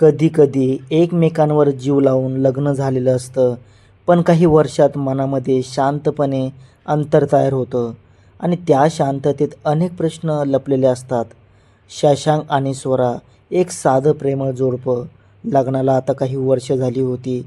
कधी कधी एकमेकांवर जीव लावून लग्न झालेलं असतं पण काही वर्षात मनामध्ये शांतपणे अंतर तयार होतं आणि त्या शांततेत अनेक प्रश्न लपलेले असतात. शशांक आणि स्वरा एक साधं प्रेमळ जोडपं. लग्नाला आता काही वर्ष झाली होती.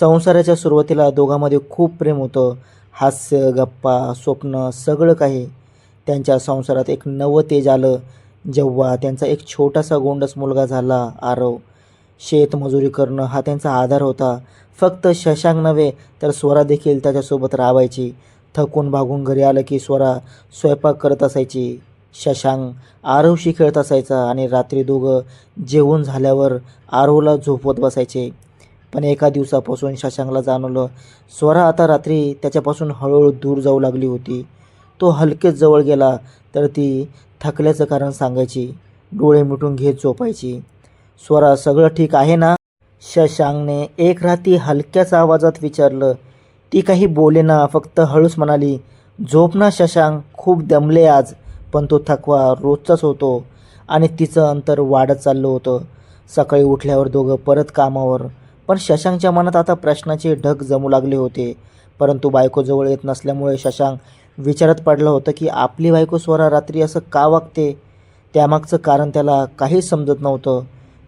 संसाराच्या सुरुवातीला दोघांमध्ये खूप प्रेम होतं. हास्य गप्पा स्वप्न सगळं काही. त्यांच्या संसारात एक नवं तेज आलं. जेव्हा त्यांचा एक छोटासा गोंडस मुलगा झाला आरव शेतमजुरी करणं हा त्यांचा आधार होता. फक्त शशांक नव्हे तर स्वरा देखील त्याच्यासोबत राबायची थकून भागून घरी आलं की स्वरा स्वयंपाक करत असायची. शशांक आरवशी खेळत असायचा आणि रात्री दोघं जेवून झाल्यावर आरवला झोपवत बसायचे. पण एका दिवसापासून शशांकला जाणवलं स्वरा आता रात्री त्याच्यापासून हळूहळू दूर जाऊ लागली होती. तो हलकेच जवळ गेला तर ती थकल्याचं कारण सांगायची. डोळे मिटून घेत झोपायची. स्वरा सगळं ठीक आहे ना? शशांकने एक रात्री हलक्याच आवाजात विचारलं. ती काही बोले ना फक्त हळूच म्हणाली झोप ना शशांक खूप दमले आज पण तो थकवा रोजचाच होतो. आणि तिचं अंतर वाढत चाललं होतं. सकाळी उठल्यावर दोघं परत कामावर. पण शशांकच्या मनात आता प्रश्नाचे ढग जमू लागले होते. परंतु बायको जवळ येत नसल्यामुळे शशांक विचारात पडलं होतं की आपली बायको स्वरा रात्री असं का वागते? त्यामागचं कारण त्याला काहीच समजत नव्हतं.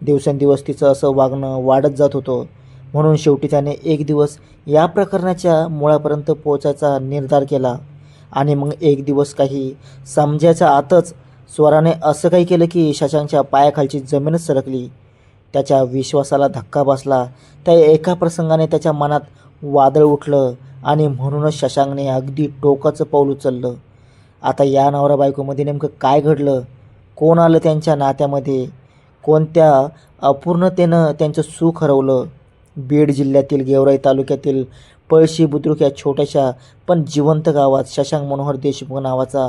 दिवसेंदिवस तिचं असं वागणं वाढत जात होतं. म्हणून शेवटी त्याने एक दिवस या प्रकरणाच्या मुळापर्यंत पोचायचा निर्धार केला. आणि मग एक दिवस काही समजायच्या आतच स्वराने असं काही केलं की शशांकच्या पायाखालची जमीनच सरकली. त्याच्या विश्वासाला धक्का बसला. त्या एका प्रसंगाने त्याच्या मनात वादळ उठलं आणि म्हणूनच शशांकने अगदी टोकाचं पाऊल उचललं. आता या नवरा बायकोमध्ये नेमकं काय घडलं? कोण आलं त्यांच्या नात्यामध्ये? कोणत्या अपूर्णतेनं त्यांचं सुख हरवलं? बीड जिल्ह्यातील गेवराई तालुक्यातील पळशी बुद्रुक या छोट्याशा पण जिवंत गावात शशांक मनोहर देशमुख नावाचा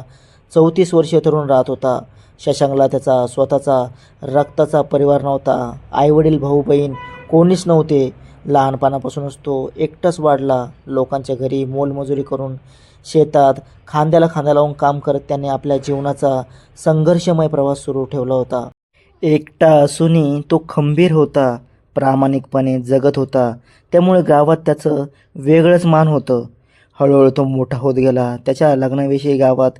चौतीस वर्षीय तरुण राहत होता. शशांकला त्याचा स्वतःचा रक्ताचा परिवार नव्हता. आईवडील भाऊ बहीण कोणीच नव्हते. लहानपणापासूनच तो एकटाच वाढला. लोकांच्या घरी मोलमजुरी करून शेतात खांद्याला खांदा लावून काम करत त्याने आपल्या जीवनाचा संघर्षमय प्रवास सुरू ठेवला होता. एकटा असूनही तो खंबीर होता प्रामाणिकपणे जगत होता. त्यामुळे गावात त्याचं वेगळंच मान होतं. हळूहळू तो मोठा होत गेला. त्याच्या लग्नाविषयी गावात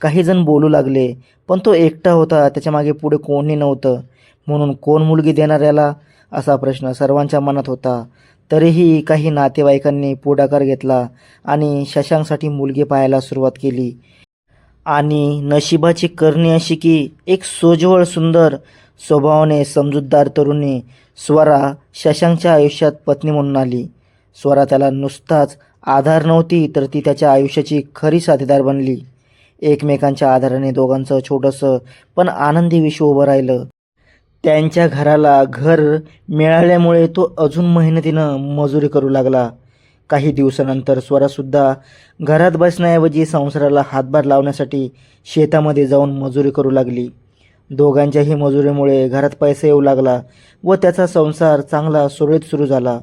काही जण बोलू लागले पण तो एकटा होता. त्याच्यामागे पुढे कोणी नव्हतं. म्हणून कोण मुलगी देणाऱ्याला असा प्रश्न सर्वांच्या मनात होता. तरीही काही नातेवाईकांनी पुढाकार घेतला आणि शशांकसाठी मुलगी पाहायला सुरुवात केली. आणि नशिबाची करणी अशी की एक सोजवळ सुंदर स्वभावाने समजूतदार तरुणी स्वरा शशांकच्या आयुष्यात पत्नी म्हणून आली. स्वरा त्याला नुसताच आधार नव्हती तर ती त्याच्या आयुष्याची खरी साथीदार बनली. एकमेकांच्या आधाराने दोघांचं छोटंसं पण आनंदी विश्व उभं राहिलं. त्यांच्या घराला घर मिळाल्यामुळे तो अजून मेहनतीनं मजुरी करू लागला. काही दिवसानंतर स्वरासुद्धा घरात बसण्याऐवजी संसाराला हातभार लावण्यासाठी शेतामध्ये जाऊन मजुरी करू लागली. दोघांच्याही मजुरीमुळे घरात पैसा येऊ लागला व त्याचा संसार चांगला सुरळीत सुरू झाला.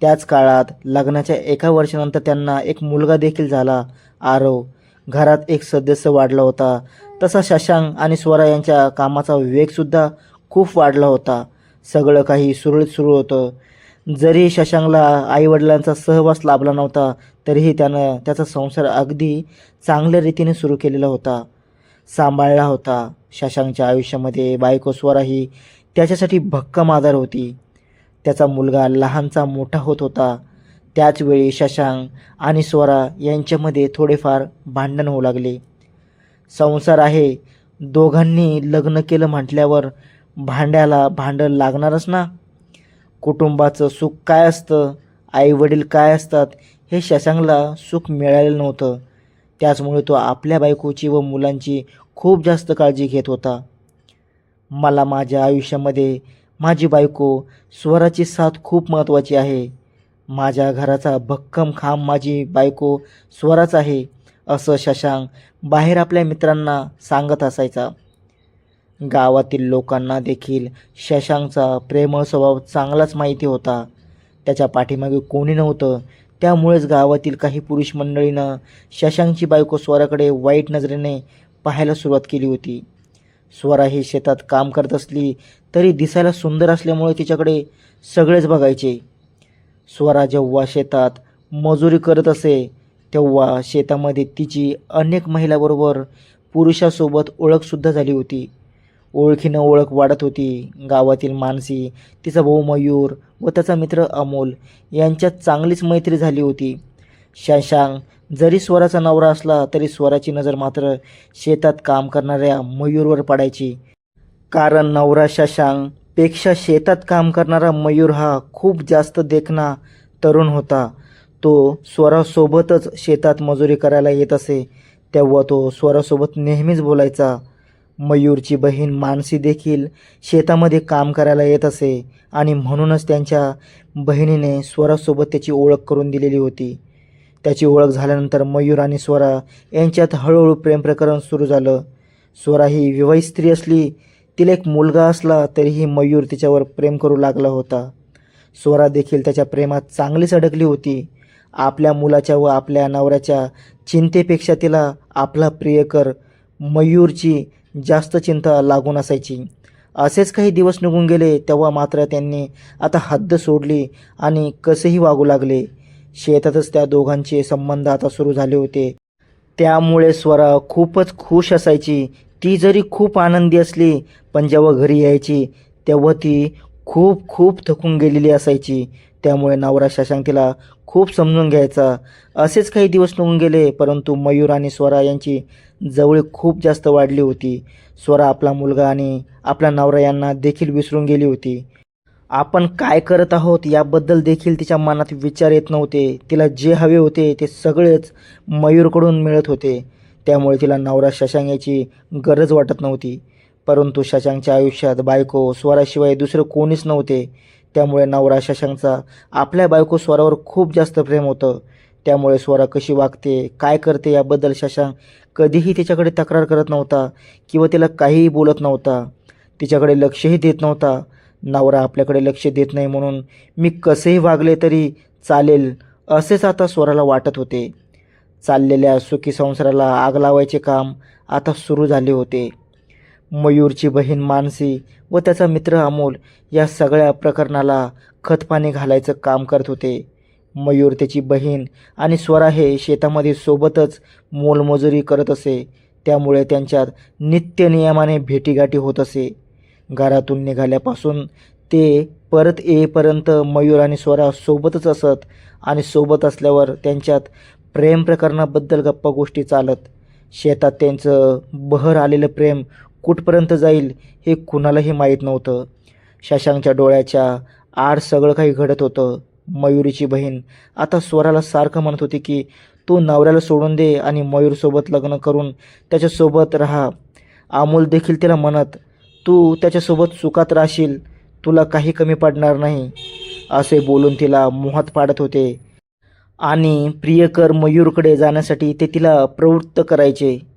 त्याच काळात लग्नाच्या एका वर्षानंतर त्यांना एक मुलगा देखील झाला आरव. घरात एक सदस्य वाढला होता. तसा शशांक आणि स्वरा यांच्या कामाचा वेगसुद्धा खूप वाढला होता. सगळं काही सुरळीत सुरू होतं. जरी शशांकला आईवडिलांचा सहवास लाभला नव्हता तरीही त्यानं त्याचा संसार अगदी चांगल्या रीतीने सुरू केलेला होता. सांभाळला होता. शशांकच्या आयुष्यामध्ये बायको स्वरा ही त्याच्यासाठी भक्कम आधार होती. त्याचा मुलगा लहानचा मोठा होत होता. त्याचवेळी शशांक आणि स्वरा यांच्यामध्ये थोडेफार भांडण होऊ लागले. संसार आहे. दोघांनी लग्न केलं म्हटल्यावर भांड्याला भांडण लागणारच ना? कुटुंबाचं सुख काय असतं? आई वडील काय असतात? हे शशांकला सुख मिळालेलं नव्हतं. त्याचमुळे तो आपल्या बायकोची व मुलांची खूप जास्त काळजी घेत होता. मला माझ्या आयुष्यामध्ये माझी बायको स्वराची साथ खूप महत्त्वाची आहे. माझ्या घराचा भक्कम खांब माझी बायको स्वराच आहे असं शशांक बाहेर आपल्या मित्रांना सांगत असायचा. गावातील लोकांना देखील शशांकचा प्रेमळ स्वभाव चांगलाच माहिती होता. त्याच्या पाठीमागे कोणी नव्हतं त्यामुळेच गावातील काही पुरुष मंडळीनं शशांकची बायको स्वराकडे वाईट नजरेने पाहायला सुरुवात केली होती. स्वरा ही शेतात काम करत असली तरी दिसायला सुंदर असल्यामुळे तिच्याकडे सगळेच बघायचे. स्वरा जेव्हा शेतात मजुरी करत असे तेव्हा शेतामध्ये तिची अनेक महिलाबरोबर पुरुषासोबत ओळखसुद्धा झाली होती. ओळखीनं ओळख वाढत होती. गावातील मानसी तिचा भाऊ मयूर व त्याचा मित्र अमोल यांच्यात चांगलीच मैत्री झाली होती. शशांक जरी स्वराचा नवरा असला तरी स्वराची नजर मात्र शेतात काम करणाऱ्या मयूरवर पडायची. कारण नवरा शशांकपेक्षा शेतात काम करणारा मयूर हा खूप जास्त देखणा तरुण होता. तो स्वरासोबतच शेतात मजुरी करायला येत असे तेव्हा तो स्वरासोबत नेहमीच बोलायचा. मयूरची बहीण मानसी देखील शेतामध्ये काम करायला येत असे आणि म्हणूनच त्यांच्या बहिणीने स्वरासोबत त्याची ओळख करून दिलेली होती. त्याची ओळख झाल्यानंतर मयूर आणि स्वरा यांच्यात हळूहळू प्रेमप्रकरण सुरू झालं. स्वरा ही विवाहित स्त्री असली तिला एक मुलगा असला तरीही मयूर तिच्यावर प्रेम करू लागला होता. स्वरा देखील त्याच्या प्रेमात चांगलीच अडकली होती. आपल्या मुलाच्या व आपल्या नवऱ्याच्या चिंतेपेक्षा तिला आपला प्रियकर मयूरची जास्त चिंता लागून असायची. असेच काही दिवस निघून गेले तेव्हा मात्र त्यांनी आता हद्द सोडली आणि कसेही वागू लागले. शेतातच त्या दोघांचे संबंध आता सुरू झाले होते. त्यामुळे स्वरा खूपच खुश असायची. ती जरी खूप आनंदी असली पण जेव्हा घरी यायची तेव्हा ती खूप खूप थकून गेलेली असायची. त्यामुळे नवरा शशांक तिला खूप समजून घ्यायचा. असेच काही दिवस निघून गेले परंतु मयूर आणि स्वरा यांची जवळीक खूप जास्त वाढली होती. स्वरा आपला मुलगा आणि आपला नवरा यांना देखील विसरून गेली होती. आपण काय करत आहोत याबद्दल देखील तिच्या मनात विचार येत नव्हते. तिला जे हवे होते ते सगळेच मयूरकडून मिळत होते. त्यामुळे तिला नवरा शशांक याची गरज वाटत नव्हती. परंतु शशांकच्या आयुष्यात बायको स्वराशिवाय दुसरं कोणीच नव्हते. त्यामुळे नवरा शशांकचा आपल्या बायको स्वरावर खूप जास्त प्रेम होतं. त्यामुळे स्वरा कशी वागते काय करते याबद्दल शशांक कधीही तिच्याकडे तक्रार करत नव्हता किंवा तिला काहीही बोलत नव्हता. तिच्याकडे लक्षही देत नव्हता. नवरा आपल्याकडे लक्ष देत नाही म्हणून मी कसेही वागले तरी चालेल असेच आता स्वराला वाटत होते. चाललेल्या सुखी संसाराला आग लावायचे काम आता सुरू झाले होते. मयूरची बहीण मानसी व त्याचा मित्र अमोल या सगळ्या प्रकरणाला खतपाणी घालायचं काम करत होते. मयूर त्याची बहीण आणि स्वरा हे शेतामध्ये सोबतच मोलमजुरी करत असे. त्यामुळे त्यांच्यात नित्य नियमाने भेटीगाठी होत असे. घरातून निघाल्यापासून ते परत येईपर्यंत मयूर आणि स्वरा सोबतच असत आणि सोबत असल्यावर त्यांच्यात प्रेम प्रकरणाबद्दल गप्पा गोष्टी चालत. शेतात त्यांचं बहर आलेलं प्रेम कुठपर्यंत जाईल हे कुणालाही माहीत नव्हतं. शशांकच्या डोळ्याच्या आड सगळं काही घडत होतं. मयुरीची बहीण आता स्वराला सारखं म्हणत होती की तू नवऱ्याला सोडून दे आणि मयूरसोबत लग्न करून त्याच्यासोबत राहा. अमोल देखील तिला म्हणत तू त्याच्यासोबत सुखात राहशील. तुला काही कमी पडणार नाही. असे बोलून तिला मोहात पाडत होते. आणि प्रियकर मयूरकडे जाण्यासाठी ते तिला प्रवृत्त करायचे.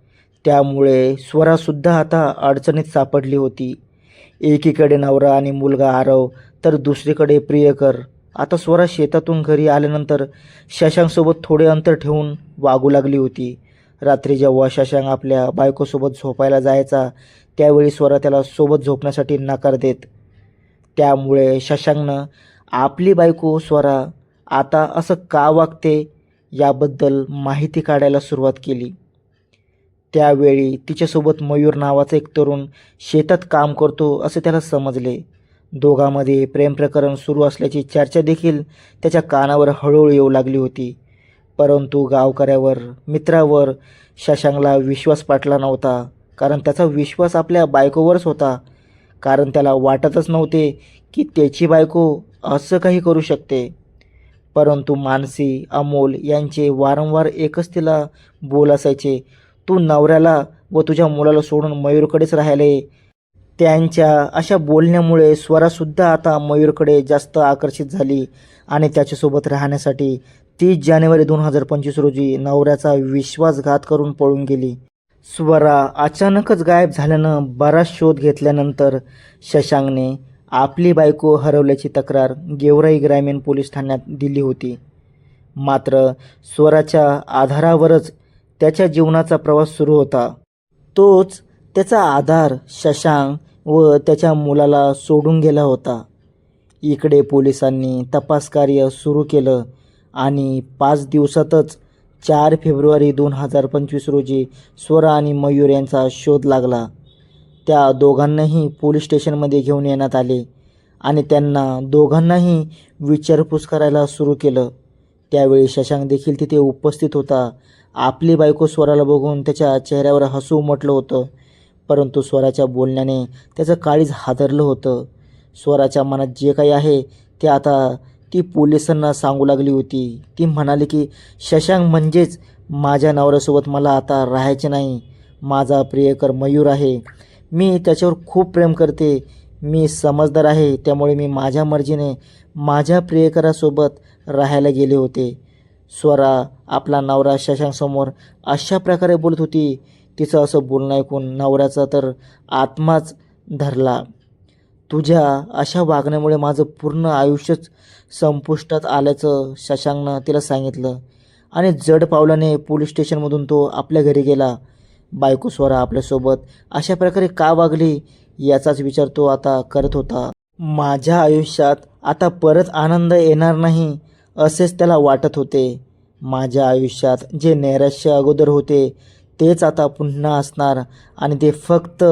त्यामुळे स्वरासुद्धा आता अडचणीत सापडली होती. एकीकडे नवरा आणि मुलगा आरव तर दुसरीकडे प्रियकर. आता स्वरा शेतातून घरी आल्यानंतर शशांकसोबत थोडे अंतर ठेवून वागू लागली होती. रात्री जेव्हा शशांक आपल्या बायकोसोबत झोपायला जायचा त्यावेळी स्वरा त्याला सोबत झोपण्यासाठी नकार देत. त्यामुळे शशांकनं आपली बायको स्वरा आता असं का वागते याबद्दल माहिती काढायला सुरुवात केली. त्यावेळी तिच्यासोबत मयूर नावाचा एक तरुण शेतात काम करतो असे त्याला समजले. दोघांमध्ये प्रेमप्रकरण सुरू असल्याची चर्चा देखील त्याच्या कानावर हळूहळू येऊ लागली होती. परंतु गावकऱ्यावर मित्रावर शशांकला विश्वास पाटला नव्हता कारण त्याचा विश्वास आपल्या बायकोवरच होता. कारण त्याला वाटतच नव्हते की त्याची बायको असं काही करू शकते. परंतु मानसी अमोल यांचे वारंवार एकच तिला बोल असायचे तू नवऱ्याला व तुझ्या मुलाला सोडून मयूरकडेच राहिले. त्यांच्या अशा बोलण्यामुळे स्वरासुद्धा आता मयूरकडे जास्त आकर्षित झाली आणि त्याच्यासोबत राहण्यासाठी तीस जानेवारी दोन हजार पंचवीस रोजी नवऱ्याचा विश्वासघात करून पळून गेली. स्वरा अचानकच गायब झाल्यानं बराच शोध घेतल्यानंतर शशांकने आपली बायको हरवल्याची तक्रार गेवराई ग्रामीण पोलीस ठाण्यात दिली होती. मात्र स्वराच्या आधारावरच त्याच्या जीवनाचा प्रवास सुरू होता. तोच त्याचा आधार शशांक व त्याच्या मुलाला सोडून गेला होता. इकडे पोलिसांनी तपासकार्य सुरू केलं आणि पाच दिवसातच चार फेब्रुवारी दोन हजार पंचवीस रोजी स्वरा आणि मयूर यांचा शोध लागला. त्या दोघांनाही पोलीस स्टेशनमध्ये घेऊन येण्यात आले आणि त्यांना दोघांनाही विचारपूस करायला सुरू केलं. त्यावेळी शशांक देखील तिथे उपस्थित होता आपली बायको स्वराला बघून त्याच्या चेहऱ्यावर हसू उमटलं होतं. परंतु स्वराच्या बोलण्याने त्याचं काळीज हादरलं होतं. स्वराच्या मनात जे काही आहे ते आता ती पोलिसांना सांगू लागली होती. ती म्हणाली की शशांक म्हणजेच माझ्या नवऱ्यासोबत मला आता राहायचे नाही. माझा प्रियकर मयूर आहे. मी त्याच्यावर खूप प्रेम करते. मी समजदार आहे. त्यामुळे मी माझ्या मर्जीने माझ्या प्रियकरासोबत राहायला गेले होते. स्वरा आपला नवरा शशांकसमोर अशा प्रकारे बोलत होती. तिचं असं बोलणं ऐकून नवऱ्याचा तर आत्माच धरला. तुझ्या अशा वागण्यामुळे माझं पूर्ण आयुष्यच संपुष्टात आल्याचं शशांकनं तिला सांगितलं. आणि जड पावलाने पोलीस स्टेशनमधून तो आपल्या घरी गेला. बायको स्वरा आपल्यासोबत अशा प्रकारे का वागली याचाच विचार तो आता करत होता. माझ्या आयुष्यात आता परत आनंद येणार नाही. असेच त्याला वाटत होते. माझ्या आयुष्यात जे नैराश्य अगोदर होते तेच आता पुन्हा असणार आणि ते फक्त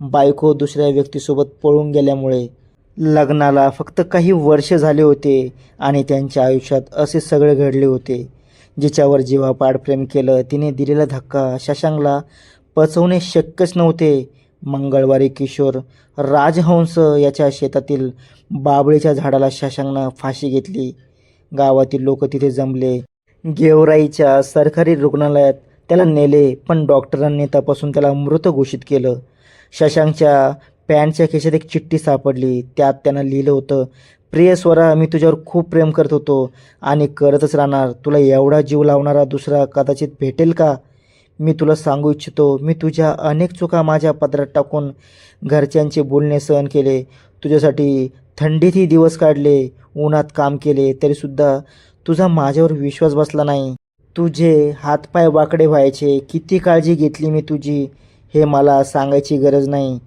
बायको दुसऱ्या व्यक्तीसोबत पळून गेल्यामुळे. लग्नाला फक्त काही वर्ष झाले होते आणि त्यांच्या आयुष्यात असे सगळे घडले होते. जिच्यावर जीवापाड प्रेम केलं तिने दिलेला धक्का शशांकला पचवणे शक्यच नव्हते. मंगळवारी किशोर राजहंस याच्या शेतातील बाबळीच्या झाडाला शशांकनं फाशी घेतली. गावातील लोक तिथे जमले. गेवराईच्या सरकारी रुग्णालयात त्याला नेले पण डॉक्टरांनी तपासून त्याला मृत घोषित केलं. शशांकच्या पॅन्टच्या खिशात एक चिठ्ठी सापडली. त्यात त्यानं लिहिलं होतं प्रिय स्वरा मी तुझ्यावर खूप प्रेम करत होतो आणि करतच राहणार. तुला एवढा जीव लावणारा दुसरा कदाचित भेटेल का? मी तुला सांगू इच्छितो मी तुझ्या अनेक चुका माझ्या पदरात टाकून घरच्यांचे बोलणे सहन केले. तुझ्यासाठी थंडीतही दिवस काढले. उन्हात काम केले तरीसुद्धा तुझा माझ्यावर विश्वास बसला नाही. तुझे हातपाय वाकडे व्हायचे. किती काळजी घेतली मी तुझी हे मला सांगायची गरज नाही.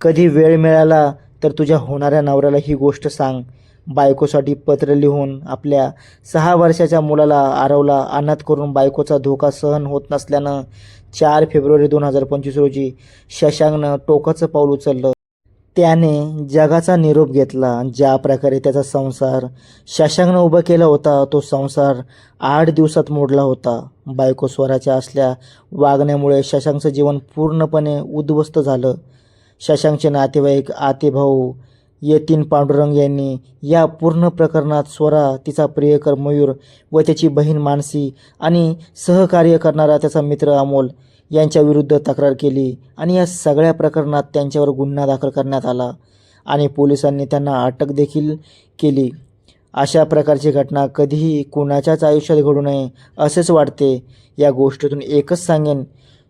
कधी वेळ मिळाला तर तुझ्या होणाऱ्या नवऱ्याला ही गोष्ट सांग. बायकोसाठी पत्र लिहून आपल्या सहा वर्षाच्या मुलाला आरवला. अनाथ करून बायकोचा धोका सहन होत नसल्यानं चार फेब्रुवारी दोन हजार पंचवीस रोजी शशांकनं टोकाचं पाऊल उचललं. त्याने जगाचा निरोप घेतला ज्या प्रकारे त्याचा संसार शशांकनं उभा केला होता तो संसार आठ दिवसात मोडला होता. बायको स्वराच्या असल्या वागण्यामुळे शशांकचं जीवन पूर्णपणे उद्ध्वस्त झालं. शशांकचे नातेवाईक आतेभाऊ यतीन पांडुरंग यांनी या पूर्ण प्रकरणात स्वरा तिचा प्रियकर मयूर व त्याची बहीण मानसी आणि सहकार्य करणारा त्याचा मित्र अमोल यांच्या विरुद्ध तक्रार केली आणि या सगळ्या प्रकरणात त्यांच्यावर गुन्हा दाखल करण्यात आला आणि पोलिसांनी त्यांना अटक देखील केली. अशा प्रकारची घटना कधीही कुणाच्याच आयुष्यात घडू नये असेच वाटते. या गोष्टीतून एकच सांगेन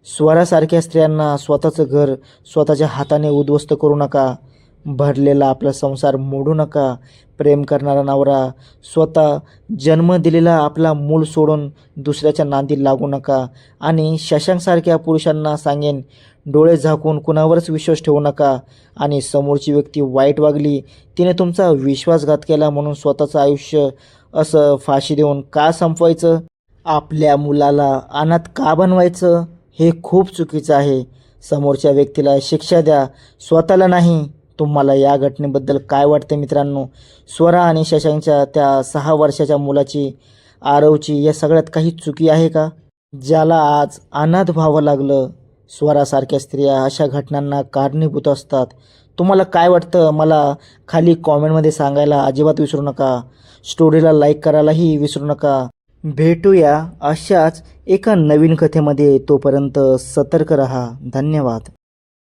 स्वरासारख्या स्त्रियांना स्वतःचं घर स्वतःच्या हाताने उद्ध्वस्त करू नका. भरलेला आपला संसार मोडू नका. प्रेम करणारा नवरा स्वतः जन्म दिलेला आपला मूल सोडून दुसऱ्याच्या नांदी लागू नका. आणि शशांकसारख्या पुरुषांना सांगेन डोळे झाकून कुणावरच विश्वास ठेवू नका. आणि समोरची व्यक्ती वाईट वागली तिने तुमचा विश्वासघात केला म्हणून स्वतःचं आयुष्य असं फाशी देऊन का संपवायचं? आपल्या मुलाला अनाथ का बनवायचं? हे खूप चुकीचं आहे. समोरच्या व्यक्तीला शिक्षा द्या स्वतःला नाही. तुम्हाला या घटनेबद्दल काय वाटते मित्रांनो? स्वरा आणि शशांकच्या त्या सहा वर्षाच्या मुलाची आरवची या सगळ्यात काही चुकी आहे का? ज्याला आज अनाथ व्हावं लागलं. स्वरासारख्या स्त्रिया अशा घटनांना कारणीभूत असतात. तुम्हाला काय वाटतं? मला खाली कॉमेंटमध्ये सांगायला अजिबात विसरू नका. स्टोरीला लाईक करायलाही विसरू नका. भेटूया अशाच एका नवीन कथेमध्ये. तोपर्यंत सतर्क रहा. धन्यवाद.